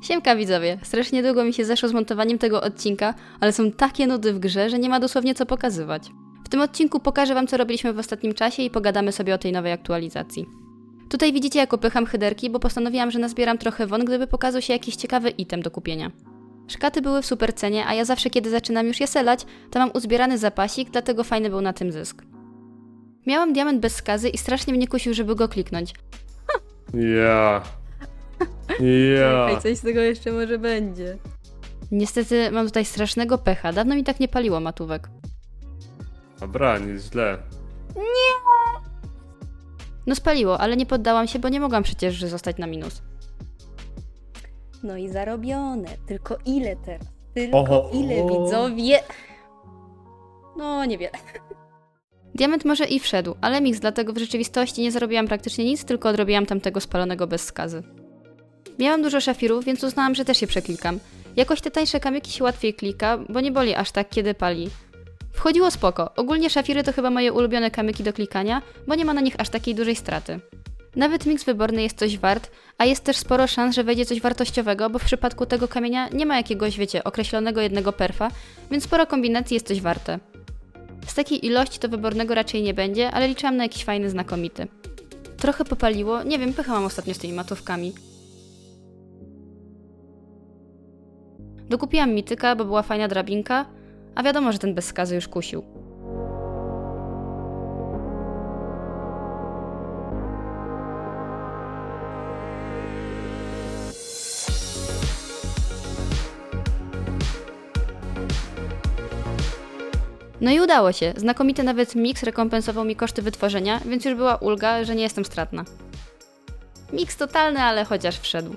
Siemka widzowie, strasznie długo mi się zeszło z montowaniem tego odcinka, ale są takie nudy w grze, że nie ma dosłownie co pokazywać. W tym odcinku pokażę wam co robiliśmy w ostatnim czasie i pogadamy sobie o tej nowej aktualizacji. Tutaj widzicie jak opycham hyderki, bo postanowiłam, że nazbieram trochę won, gdyby pokazał się jakiś ciekawy item do kupienia. Szkaty były w super cenie, a ja zawsze kiedy zaczynam już je selać, to mam uzbierany zapasik, dlatego fajny był na tym zysk. Miałam diament bez skazy i strasznie mnie kusił, żeby go kliknąć. Ja. Ja. coś z tego jeszcze może będzie. Niestety mam tutaj strasznego pecha. Dawno mi tak nie paliło matówek. Dobra, nieźle. No spaliło, ale nie poddałam się, bo nie mogłam przecież zostać na minus. No i zarobione. Tylko ile teraz? Tylko Oho, ile widzowie? No niewiele. Diament może i wszedł, ale miks, dlatego w rzeczywistości nie zarobiłam praktycznie nic, tylko odrobiłam tamtego spalonego bez skazy. Miałam dużo szafirów, więc uznałam, że też je przeklikam. Jakoś te tańsze kamyki się łatwiej klika, bo nie boli aż tak, kiedy pali. Wchodziło spoko. Ogólnie szafiry to chyba moje ulubione kamyki do klikania, bo nie ma na nich aż takiej dużej straty. Nawet miks wyborny jest coś wart, a jest też sporo szans, że wejdzie coś wartościowego, bo w przypadku tego kamienia nie ma jakiegoś, wiecie, określonego jednego perfa, więc sporo kombinacji jest coś warte. Z takiej ilości to wybornego raczej nie będzie, ale liczyłam na jakiś fajny, znakomity. Trochę popaliło, nie wiem, pychałam ostatnio z tymi matówkami. Dokupiłam mityka, bo była fajna drabinka, a wiadomo, że ten bez skazy już kusił. No i udało się. Znakomity nawet mix rekompensował mi koszty wytworzenia, więc już była ulga, że nie jestem stratna. Miks totalny, ale chociaż wszedł.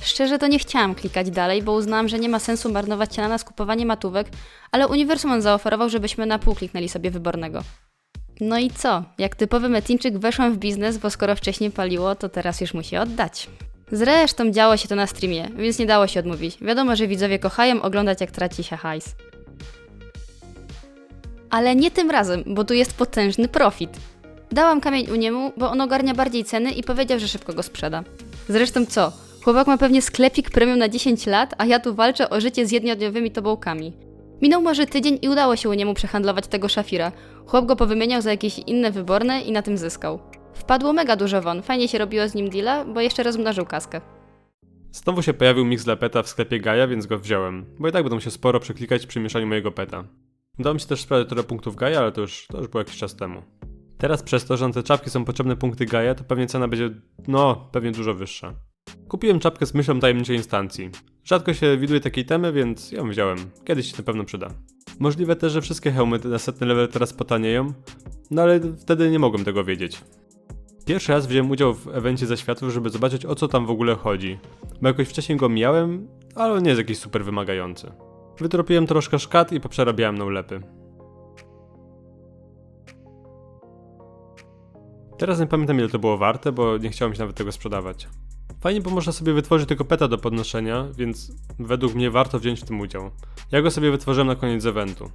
Szczerze to nie chciałam klikać dalej, bo uznałam, że nie ma sensu marnować się na nas kupowanie matówek, ale Uniwersum zaoferował, żebyśmy na pół kliknęli sobie wybornego. No i co? Jak typowy metinczyk weszłam w biznes, bo skoro wcześniej paliło, to teraz już musi oddać. Zresztą działo się to na streamie, więc nie dało się odmówić. Wiadomo, że widzowie kochają oglądać jak traci się hajs. Ale nie tym razem, bo tu jest potężny profit. Dałam kamień u niemu, bo on ogarnia bardziej ceny i powiedział, że szybko go sprzeda. Zresztą co? Chłopak ma pewnie sklepik premium na 10 lat, a ja tu walczę o życie z jednodniowymi tobołkami. Minął może tydzień i udało się u niemu przehandlować tego szafira. Chłop go powymieniał za jakieś inne wyborne i na tym zyskał. Wpadło mega dużo won, fajnie się robiło z nim deala, bo jeszcze rozmnożył kaskę. Znowu się pojawił mix dla peta w sklepie Gaia, więc go wziąłem. Bo i tak będą się sporo przeklikać przy mieszaniu mojego peta. Udało mi się też sprawdzić trochę punktów Gaia, ale to już, to już było jakiś czas temu. Teraz przez to, że na te czapki są potrzebne punkty Gaia, to pewnie cena będzie, no, pewnie dużo wyższa. Kupiłem czapkę z myślą tajemniczej instancji. Rzadko się widuje takiej temy, więc ją wziąłem. Kiedyś się na pewno przyda. Możliwe też, że wszystkie hełmy na setny level teraz potanieją, no ale wtedy nie mogłem tego wiedzieć. Pierwszy raz wziąłem udział w evencie ze światów, żeby zobaczyć o co tam w ogóle chodzi. Bo jakoś wcześniej go miałem, ale on nie jest jakiś super wymagający. Wytropiłem troszkę szkat i poprzerabiałem na ulepy. Teraz nie pamiętam ile to było warte, bo nie chciało mi się nawet tego sprzedawać. Fajnie, bo można sobie wytworzyć tylko peta do podnoszenia, więc według mnie warto wziąć w tym udział. Ja go sobie wytworzyłem na koniec eventu.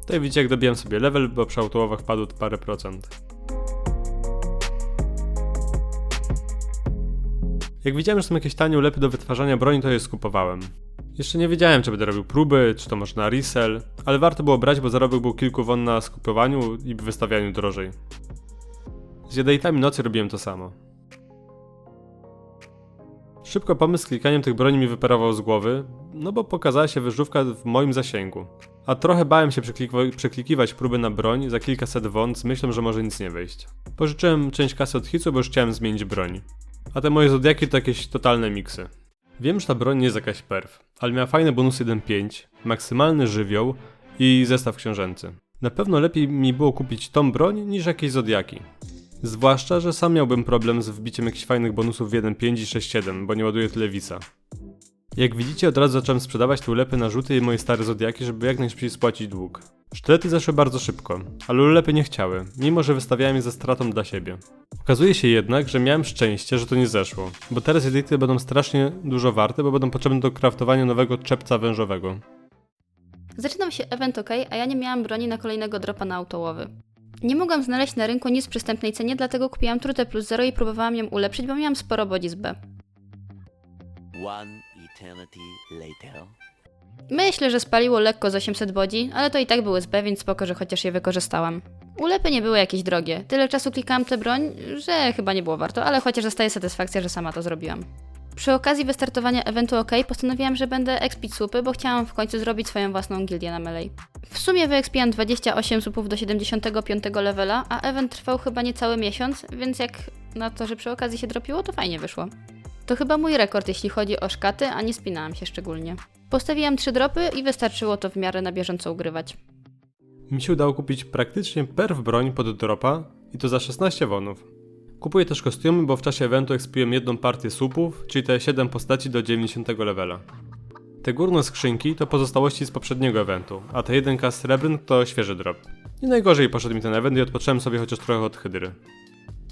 Tutaj widzicie jak dobijam sobie level, bo przy autołowach padł parę procent. Jak widziałem, że są jakieś tanie ulepy do wytwarzania broni, to je skupowałem. Jeszcze nie wiedziałem, czy będę robił próby, czy to może na resell, ale warto było brać, bo zarobek był kilku won na skupowaniu i wystawianiu drożej. Z Jadaitami nocy robiłem to samo. Szybko pomysł z klikaniem tych broni mi wyparował z głowy, no bo pokazała się wyżówka w moim zasięgu. A trochę bałem się przeklik- przeklikiwać próby na broń za kilkaset won z myślą, że może nic nie wyjść. Pożyczyłem część kasy od Hicu, bo już chciałem zmienić broń. A te moje zodiaki to jakieś totalne miksy. Wiem, że ta broń nie jest jakaś perf, ale miała fajne bonusy 1.5, maksymalny żywioł i zestaw książęcy. Na pewno lepiej mi było kupić tą broń niż jakieś zodiaki. Zwłaszcza, że sam miałbym problem z wbiciem jakichś fajnych bonusów w 1.5 i 6.7, bo nie ładuję tyle Visa. Jak widzicie, od razu zacząłem sprzedawać te ulepy na rzuty i moje stare zodiaki, żeby jak najszybciej spłacić dług. Sztylety zeszły bardzo szybko, ale ulepy nie chciały, mimo że wystawiałem je ze stratą dla siebie. Okazuje się jednak, że miałem szczęście, że to nie zeszło, bo teraz edyty będą strasznie dużo warte, bo będą potrzebne do craftowania nowego czepca wężowego. Zaczynał się event OK, a ja nie miałam broni na kolejnego dropa na autołowy. Nie mogłam znaleźć na rynku nic w przystępnej cenie, dlatego kupiłam trutę plus zero i próbowałam ją ulepszyć, bo miałam sporo bodzi z B. One. Myślę, że spaliło lekko z 800 bodzi, ale to i tak były z B, więc spoko, że chociaż je wykorzystałam. Ulepy nie były jakieś drogie. Tyle czasu klikałam tę broń, że chyba nie było warto, ale chociaż zostaje satysfakcja, że sama to zrobiłam. Przy okazji wystartowania eventu OK postanowiłam, że będę expić słupy, bo chciałam w końcu zrobić swoją własną gildię na Melee. W sumie wyekspiłam 28 słupów do 75 levela, a event trwał chyba niecały miesiąc, więc jak na to, że przy okazji się dropiło, to fajnie wyszło. To chyba mój rekord, jeśli chodzi o szkaty, a nie spinałam się szczególnie. Postawiłam trzy dropy i wystarczyło to w miarę na bieżąco ugrywać. Mi się udało kupić praktycznie perf broń pod dropa i to za 16 wonów. Kupuję też kostiumy, bo w czasie eventu ekspiłem jedną partię słupów, czyli te 7 postaci do 90 levela. Te górne skrzynki to pozostałości z poprzedniego eventu, a te 1k srebrn to świeży drop. Nie najgorzej poszedł mi ten event i odpocząłem sobie chociaż trochę od hydry.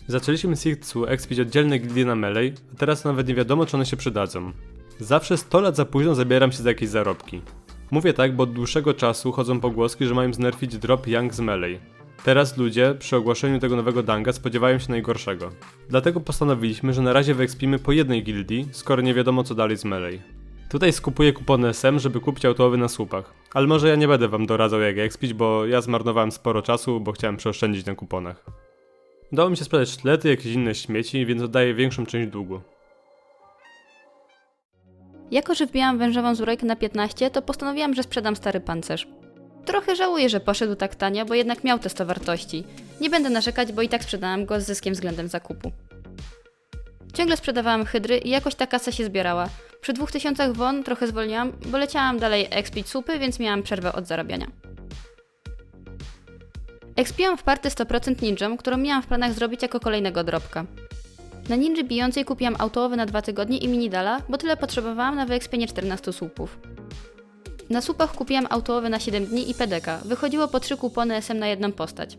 Zaczęliśmy z Sixu expić oddzielne gildie na melee, a teraz nawet nie wiadomo czy one się przydadzą. Zawsze 100 lat za późno zabieram się za jakieś zarobki. Mówię tak, bo od dłuższego czasu chodzą pogłoski, że mają znerfić drop Young z melee. Teraz ludzie, przy ogłoszeniu tego nowego danga, spodziewają się najgorszego. Dlatego postanowiliśmy, że na razie wyekspimy po jednej gildii, skoro nie wiadomo co dalej z melee. Tutaj skupuję kupony SM, żeby kupić autowy na słupach. Ale może ja nie będę wam doradzał jak expić, bo ja zmarnowałem sporo czasu, bo chciałem przeoszczędzić na kuponach. Udało mi się sprzedać sztlety i jakieś inne śmieci, więc oddaję większą część długu. Jako, że wbijałam wężową zbrojkę na 15, to postanowiłam, że sprzedam stary pancerz. Trochę żałuję, że poszedł tak tanio, bo jednak miał te 100 wartości. Nie będę narzekać, bo i tak sprzedałam go z zyskiem względem zakupu. Ciągle sprzedawałam hydry i jakoś ta kasa się zbierała. Przy 2000 won trochę zwolniłam, bo leciałam dalej expić supy, więc miałam przerwę od zarabiania. Expiłam w party 100% ninją, którą miałam w planach zrobić jako kolejnego dropka. Na ninży bijącej kupiłam autołowy na dwa tygodnie i minidala, bo tyle potrzebowałam na wyekspienie 14 słupów. Na słupach kupiłam autołowy na 7 dni i PDK. Wychodziło po 3 kupony SM na jedną postać.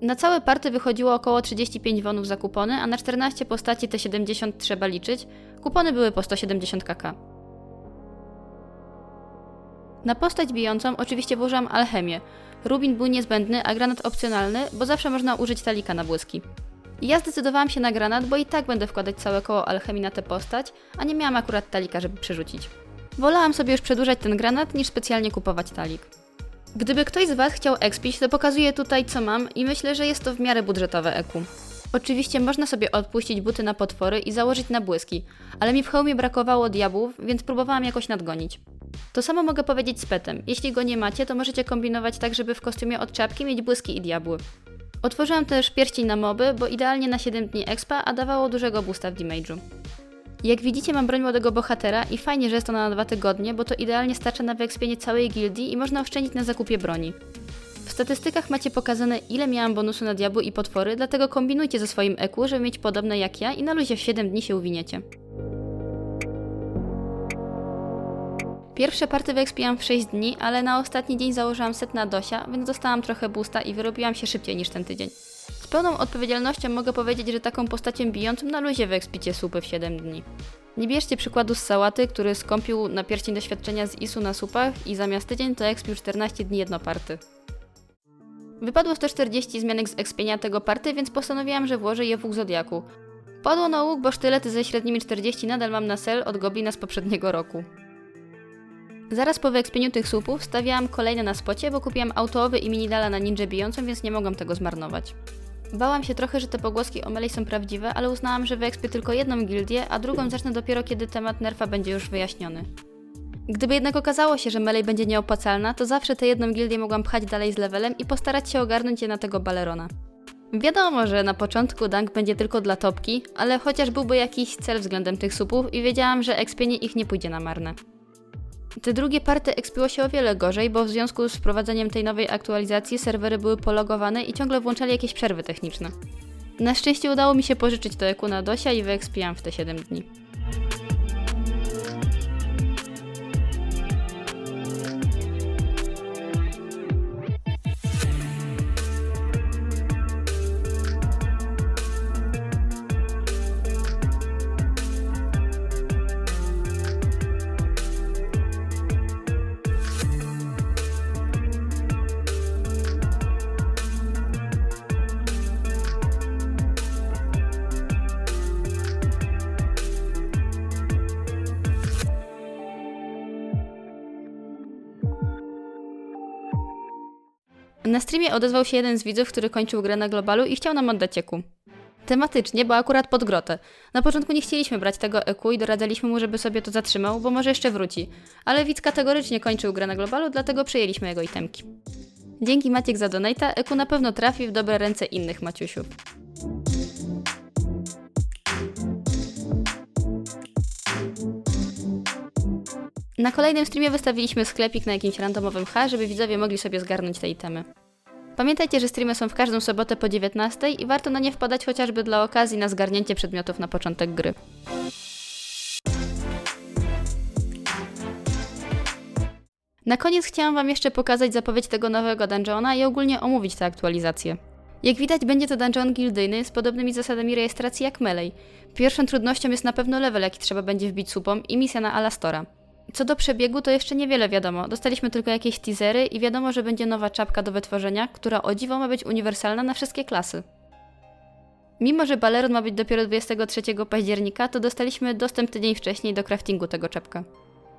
Na całe party wychodziło około 35 wonów za kupony, a na 14 postaci te 70 trzeba liczyć. Kupony były po 170 kk. Na postać bijącą oczywiście włożyłam alchemię. Rubin był niezbędny, a granat opcjonalny, bo zawsze można użyć talika na błyski. Ja zdecydowałam się na granat, bo i tak będę wkładać całe koło alchemii na tę postać, a nie miałam akurat talika, żeby przerzucić. Wolałam sobie już przedłużać ten granat, niż specjalnie kupować talik. Gdyby ktoś z Was chciał expić, to pokazuję tutaj co mam i myślę, że jest to w miarę budżetowe EQ. Oczywiście można sobie odpuścić buty na potwory i założyć na błyski, ale mi w hełmie brakowało diabłów, więc próbowałam jakoś nadgonić. To samo mogę powiedzieć z petem. Jeśli go nie macie, to możecie kombinować tak, żeby w kostiumie od czapki mieć błyski i diabły. Otworzyłam też pierścień na moby, bo idealnie na 7 dni expa, a dawało dużego boosta w damage'u. Jak widzicie mam broń młodego bohatera i fajnie, że jest ona na dwa tygodnie, bo to idealnie starcza na wyekspienie całej gildii i można oszczędzić na zakupie broni. W statystykach macie pokazane ile miałam bonusu na diabły i potwory, dlatego kombinujcie ze swoim EQ, żeby mieć podobne jak ja i na luzie w 7 dni się uwiniecie. Pierwsze party wyekspiłam w 6 dni, ale na ostatni dzień założyłam set na Dosia, więc dostałam trochę boosta i wyrobiłam się szybciej niż ten tydzień. Z pełną odpowiedzialnością mogę powiedzieć, że taką postacią bijącą na luzie wyekspicie słupy w 7 dni. Nie bierzcie przykładu z Sałaty, który skąpił na pierścień doświadczenia z ISU na słupach i zamiast tydzień to ekspił 14 dni jednoparty. Wypadło 140 zmianek z ekspienia tego party, więc postanowiłam, że włożę je w łuk Zodiaku. Padło na łuk, bo sztylety ze średnimi 40 nadal mam na sel od Goblina z poprzedniego roku. Zaraz po wyekspieniu tych słupów stawiałam kolejne na spocie, bo kupiłam autoowy i minidala na ninja bijącą, więc nie mogłam tego zmarnować. Bałam się trochę, że te pogłoski o Melee są prawdziwe, ale uznałam, że wyekspię tylko jedną gildię, a drugą zacznę dopiero kiedy temat nerfa będzie już wyjaśniony. Gdyby jednak okazało się, że Melee będzie nieopłacalna, to zawsze tę jedną gildię mogłam pchać dalej z levelem i postarać się ogarnąć je na tego balerona. Wiadomo, że na początku dank będzie tylko dla topki, ale chociaż byłby jakiś cel względem tych supów i wiedziałam, że ekspienie ich nie pójdzie na marne. Te drugie party ekspiło się o wiele gorzej, bo w związku z wprowadzeniem tej nowej aktualizacji serwery były pologowane i ciągle włączali jakieś przerwy techniczne. Na szczęście udało mi się pożyczyć to EQ na Dosia i wyekspiłam w te 7 dni. Na streamie odezwał się jeden z widzów, który kończył grę na globalu i chciał nam oddać EQ. Tematycznie, bo akurat pod grotę. Na początku nie chcieliśmy brać tego EQ i doradzaliśmy mu, żeby sobie to zatrzymał, bo może jeszcze wróci. Ale widz kategorycznie kończył grę na globalu, dlatego przejęliśmy jego itemki. Dzięki Maciek za donata, EQ na pewno trafi w dobre ręce innych Maciusiów. Na kolejnym streamie wystawiliśmy sklepik na jakimś randomowym H, żeby widzowie mogli sobie zgarnąć te itemy. Pamiętajcie, że streamy są w każdą sobotę po 19 i warto na nie wpadać chociażby dla okazji na zgarnięcie przedmiotów na początek gry. Na koniec chciałam Wam jeszcze pokazać zapowiedź tego nowego dungeona i ogólnie omówić tę aktualizację. Jak widać, będzie to dungeon gildyjny z podobnymi zasadami rejestracji jak Melee. Pierwszą trudnością jest na pewno level, jaki trzeba będzie wbić supom i misja na Alastora. Co do przebiegu, to jeszcze niewiele wiadomo. Dostaliśmy tylko jakieś teasery i wiadomo, że będzie nowa czapka do wytworzenia, która o dziwo ma być uniwersalna na wszystkie klasy. Mimo, że Baleron ma być dopiero 23 października, to dostaliśmy dostęp tydzień wcześniej do craftingu tego czepka.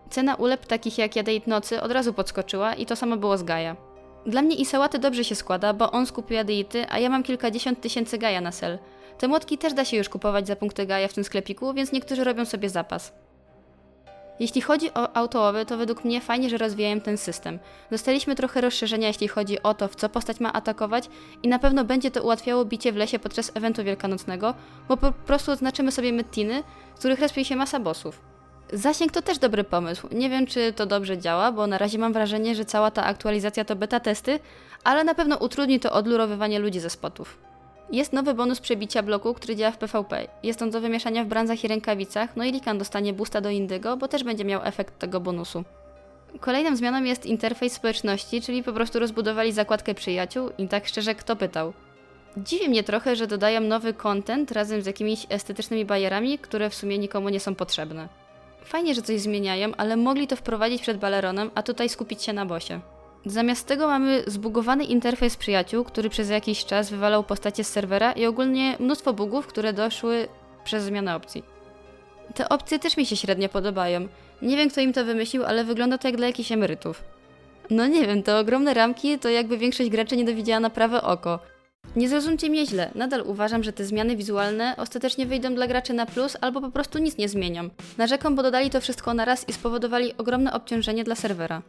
Cena ulep takich jak Jadeit Nocy od razu podskoczyła i to samo było z Gaja. Dla mnie i dobrze się składa, bo on skupił Jadeity, a ja mam kilkadziesiąt tysięcy Gaja na sel. Te młotki też da się już kupować za punkty Gaja w tym sklepiku, więc niektórzy robią sobie zapas. Jeśli chodzi o autołowy, to według mnie fajnie, że rozwijają ten system. Dostaliśmy trochę rozszerzenia, jeśli chodzi o to, w co postać ma atakować i na pewno będzie to ułatwiało bicie w lesie podczas eventu wielkanocnego, bo po prostu oznaczymy sobie mytiny, z których respi się masa bossów. Zasięg to też dobry pomysł. Nie wiem, czy to dobrze działa, bo na razie mam wrażenie, że cała ta aktualizacja to beta testy, ale na pewno utrudni to odlurowywanie ludzi ze spotów. Jest nowy bonus przebicia bloku, który działa w PvP. Jest on do wymieszania w branzach i rękawicach, no i Likan dostanie boosta do Indygo, bo też będzie miał efekt tego bonusu. Kolejną zmianą jest interfejs społeczności, czyli po prostu rozbudowali zakładkę przyjaciół i tak szczerze kto pytał. Dziwi mnie trochę, że dodają nowy content razem z jakimiś estetycznymi bajerami, które w sumie nikomu nie są potrzebne. Fajnie, że coś zmieniają, ale mogli to wprowadzić przed Baleronem, a tutaj skupić się na bosie. Zamiast tego mamy zbugowany interfejs przyjaciół, który przez jakiś czas wywalał postacie z serwera i ogólnie mnóstwo bugów, które doszły przez zmianę opcji. Te opcje też mi się średnio podobają. Nie wiem, kto im to wymyślił, ale wygląda to jak dla jakichś emerytów. No nie wiem, te ogromne ramki to jakby większość graczy nie dowiedziała na prawe oko. Nie zrozumcie mnie źle, nadal uważam, że te zmiany wizualne ostatecznie wyjdą dla graczy na plus albo po prostu nic nie zmienią. Narzekam, bo dodali to wszystko na raz i spowodowali ogromne obciążenie dla serwera.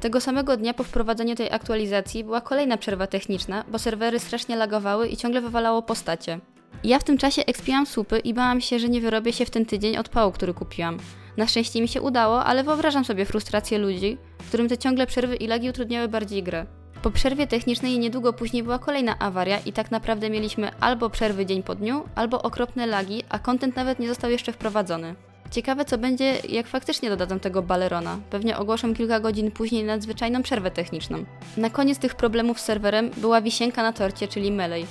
Tego samego dnia po wprowadzeniu tej aktualizacji była kolejna przerwa techniczna, bo serwery strasznie lagowały i ciągle wywalało postacie. Ja w tym czasie ekspiłam słupy i bałam się, że nie wyrobię się w ten tydzień od pału, który kupiłam. Na szczęście mi się udało, ale wyobrażam sobie frustrację ludzi, którym te ciągle przerwy i lagi utrudniały bardziej grę. Po przerwie technicznej niedługo później była kolejna awaria i tak naprawdę mieliśmy albo przerwy dzień po dniu, albo okropne lagi, a content nawet nie został jeszcze wprowadzony. Ciekawe co będzie, jak faktycznie dodadzą tego balerona. Pewnie ogłoszą kilka godzin później nadzwyczajną przerwę techniczną. Na koniec tych problemów z serwerem była wisienka na torcie, czyli Melee,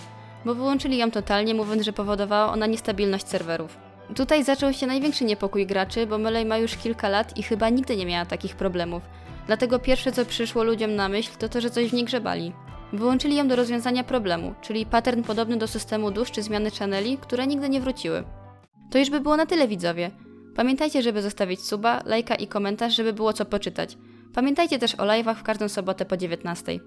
bo wyłączyli ją totalnie, mówiąc, że powodowała ona niestabilność serwerów. Tutaj zaczął się największy niepokój graczy, bo Melee ma już kilka lat i chyba nigdy nie miała takich problemów. Dlatego pierwsze co przyszło ludziom na myśl to to, że coś w niej grzebali. Wyłączyli ją do rozwiązania problemu, czyli pattern podobny do systemu dusz czy zmiany channeli, które nigdy nie wróciły. To już by było na tyle widzowie. Pamiętajcie, żeby zostawić suba, lajka i komentarz, żeby było co poczytać. Pamiętajcie też o live'ach w każdą sobotę po 19.